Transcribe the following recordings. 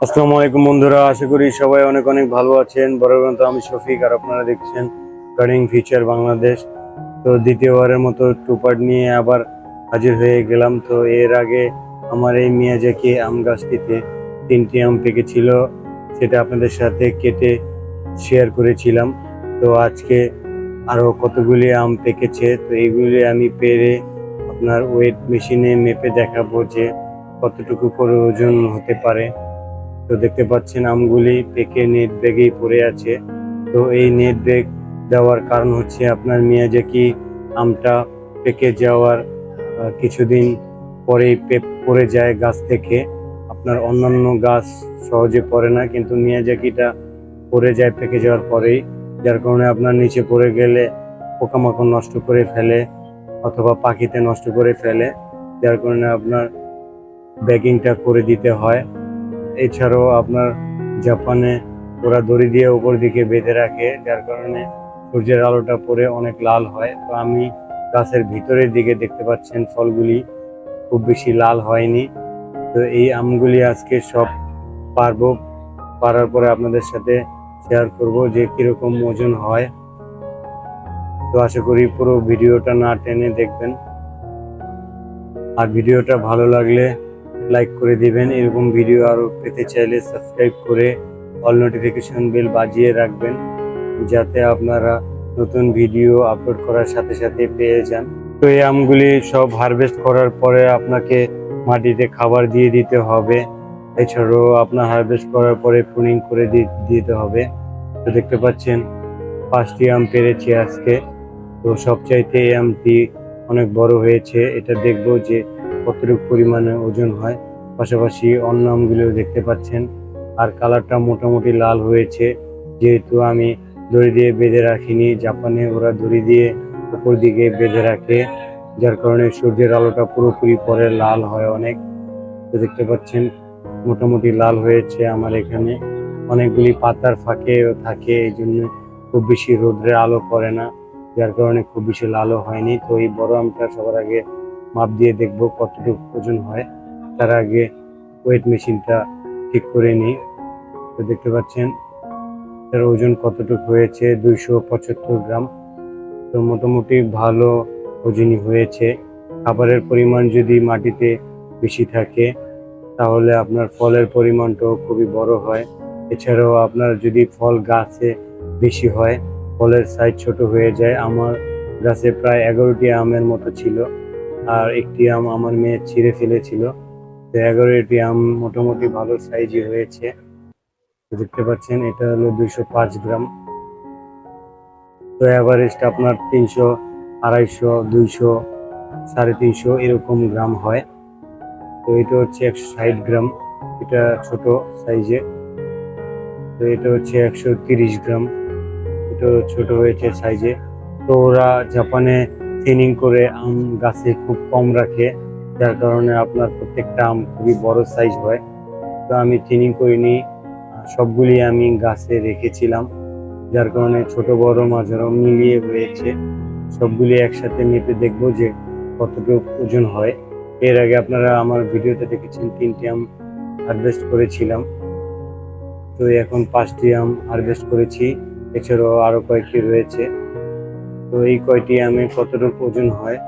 আসসালামু আলাইকুম বন্ধুরা, আশা করি সবাই অনেক অনেক ভালো আছেন। বরাবর আমি শফিক, আর আপনারা দেখছেন গার্ডিং ফিচার বাংলাদেশ তো দ্বিতীয়বারের মতো টুপার নিয়ে আবার হাজির হয়ে গেলাম। তো এর আগে আমার এই মিয়াজাকি আম গাছটিতে তিনটি আম পেকেছিল, সেটা আপনাদের সাথে কেটে শেয়ার করেছিলাম। তো আজকে আরও কতগুলি আম পেকেছে, তো এইগুলি আমি পেরে আপনার ওয়েট মেশিনে মেপে দেখাবো যে কতটুকু করে ওজন হতে পারে। তো দেখতে পাচ্ছেন আমগুলি পেকে নেট ব্যাগেই পড়ে আছে। তো এই নেট ব্যাগ দেওয়ার কারণ হচ্ছে আপনার মিয়াজাকি আমটা পেকে যাওয়ার কিছুদিন পরেই পড়ে যায় গাছ থেকে। আপনার অন্যান্য গাছ সহজে পড়ে না, কিন্তু মিয়াজাকিটা পড়ে যায় পেকে যাওয়ার পরেই। যার কারণে আপনার নিচে পড়ে গেলে পোকামাকড় নষ্ট করে ফেলে অথবা পাখিতে নষ্ট করে ফেলে। যার কারণে আপনার ব্যাগিংটা করে দিতে হয়। এছাড়াও আপনার জাপানে ওরা দড়ি দিয়ে উপর দিকে বেঁধে রাখে, যার কারণে সূর্যের আলোটা পড়ে অনেক লাল হয়। তো আমি গাছের ভিতরের দিকে দেখতে পাচ্ছেন ফলগুলি খুব বেশি লাল হয়নি। তো এই আমগুলি আজকে সব পারব, পারার পরে আপনাদের সাথে শেয়ার করব যে কীরকম ওজন হয়। তো আশা করি পুরো ভিডিওটা না টেনে দেখবেন। আর ভিডিওটা ভালো লাগলে লাইক করে দিবেন। এরকম ভিডিও আরও পেতে চাইলে সাবস্ক্রাইব করে অল নোটিফিকেশন বেল বাজিয়ে রাখবেন, যাতে আপনারা নতুন ভিডিও আপলোড করার সাথে সাথে পেয়ে যান। তো এই আমগুলি সব হারভেস্ট করার পরে আপনাকে মাটিতে খাবার দিয়ে দিতে হবে। এছাড়াও আপনার হারভেস্ট করার পরে প্রুনিং করে দিতে হবে। তো দেখতে পাচ্ছেন, পাঁচটি আম পেরেছি আজকে। তো সবচাইতে এই আমটি অনেক বড় হয়েছে। এটা দেখব যে কতটুকু পরিমাণে ওজন হয়। পাশাপাশি অন্য আমগুলিও দেখতে পাচ্ছেন। আর কালারটা মোটামুটি লাল হয়েছে। যেহেতু আমি দড়ি দিয়ে বেঁধে রাখিনি, জাপানে ওরা দড়ি দিয়ে উপর দিকে বেঁধে রাখে, যার কারণে সূর্যের আলোটা পুরোপুরি পরে লাল হয় অনেক। তো দেখতে পাচ্ছেন, মোটামুটি লাল হয়েছে আমার এখানে। অনেকগুলি পাতার ফাঁকেও থাকে এই জন্য খুব বেশি রোদ্রে আলো পড়ে না, যার কারণে খুব বেশি লালও হয়নি। তো এই বড় আমটা সবার আগে মাপ দিয়ে দেখব কতটুকু ওজন হয়। তার আগে ওয়েট মেশিনটা ঠিক করে নিই। তো দেখতে পাচ্ছেন, তার ওজন কতটুকু হয়েছে? দুইশো পঁচাত্তর গ্রাম। তো মোটামুটি ভালো ওজনই হয়েছে। খাবারের পরিমাণ যদি মাটিতে বেশি থাকে, তাহলে আপনার ফলের পরিমাণটাও খুবই বড় হয়। এছাড়াও আপনার যদি ফল গাছে বেশি হয়, ফলের সাইজ ছোট হয়ে যায়। আমার গাছে প্রায় এগারোটি আমের মতো ছিল। আর একটি আম আমার মেয়ে ছিঁড়ে ফেলেছিল। তো এগারোটি আম মোটামুটি ভালো সাইজই হয়েছে। দেখতে পাচ্ছেন, এটা হলো দুইশো পাঁচ গ্রাম। তো অ্যাভারেজটা আপনার তিনশো, আড়াইশো, দুইশো, সাড়ে তিনশো এরকম গ্রাম হয়। তো এটা হচ্ছে একশো ষাট গ্রাম। এটা ছোট সাইজে তো এটা হচ্ছে একশো তিরিশ গ্রাম। এটা ছোট হয়েছে সাইজে তো ওরা জাপানে থিনিং করে আম গাছে খুব কম রাখে, যার কারণে আপনার প্রত্যেকটা আম খুবই বড় সাইজ হয়। তো আমি থিনিং করিনি সবগুলি আমি গাছে রেখেছিলাম, যার কারণে ছোট, বড়, মাঝারও মিলিয়ে হয়েছে। সবগুলি একসাথে মেপে দেখব যে কতটুকু ওজন হয়। এর আগে আপনারা আমার ভিডিওতে দেখেছেন, তিনটি আম হারভেস্ট করেছিলাম। তো এখন পাঁচটি আম হারভেস্ট করেছি, এছাড়াও আরও কয়েকটি রয়েছে। তো এই কয়টি আমে কতটুকু ওজন হয়?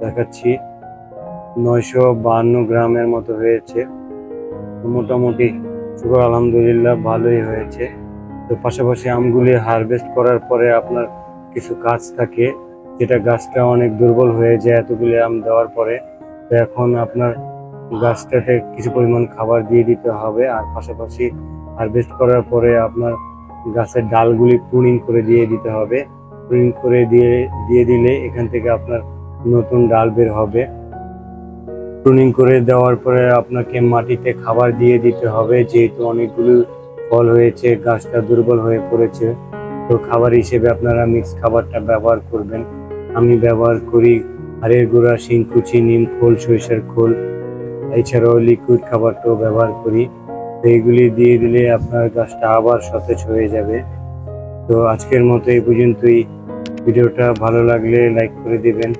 দেখাচ্ছি। নয়শো বাহান্ন গ্রামের মতো হয়েছে। মোটামুটি শুকর আলহামদুলিল্লাহ ভালোই হয়েছে। তো পাশাপাশি আমগুলি হারভেস্ট করার পরে আপনার কিছু কাজ থাকে, যেটা গাছটা অনেক দুর্বল হয়ে যায় এতগুলি আম দেওয়ার পরে। তো এখন আপনার গাছটাতে কিছু পরিমাণ খাবার দিয়ে দিতে হবে। আর পাশাপাশি হারভেস্ট করার পরে আপনার গাছের ডালগুলি প্রুনিং করে দিয়ে দিতে হবে। প্রুনিং করে দিয়ে দিয়ে দিলে এখান থেকে আপনার নতুন ডাল বের হবে। প্রুনিং করে দেওয়ার পরে আপনাকে মাটিতে খাবার দিয়ে দিতে হবে। যেহেতু অনেকগুলো ফল হয়েছে, গাছটা দুর্বল হয়ে পড়েছে, তো খাবার হিসেবে আপনারা মিক্স খাবারটা ব্যবহার করবেন। আমি ব্যবহার করি হাড়ের গুঁড়া, শিংকুচি, নিম খোল, সরিষার খোল, এছাড়াও লিকুইড খাবারটাও ব্যবহার করি। এইগুলি দিয়ে দিলে আপনার গাছটা আবার সতেজ হয়ে যাবে। তো আজকের মতো এই পর্যন্তই। ভিডিওটা ভালো লাগলে লাইক করে দিবেন।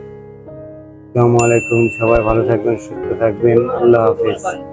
আসসালামু আলাইকুম, সবাই ভালো থাকবেন, সুস্থ থাকবেন। আল্লাহ হাফেজ।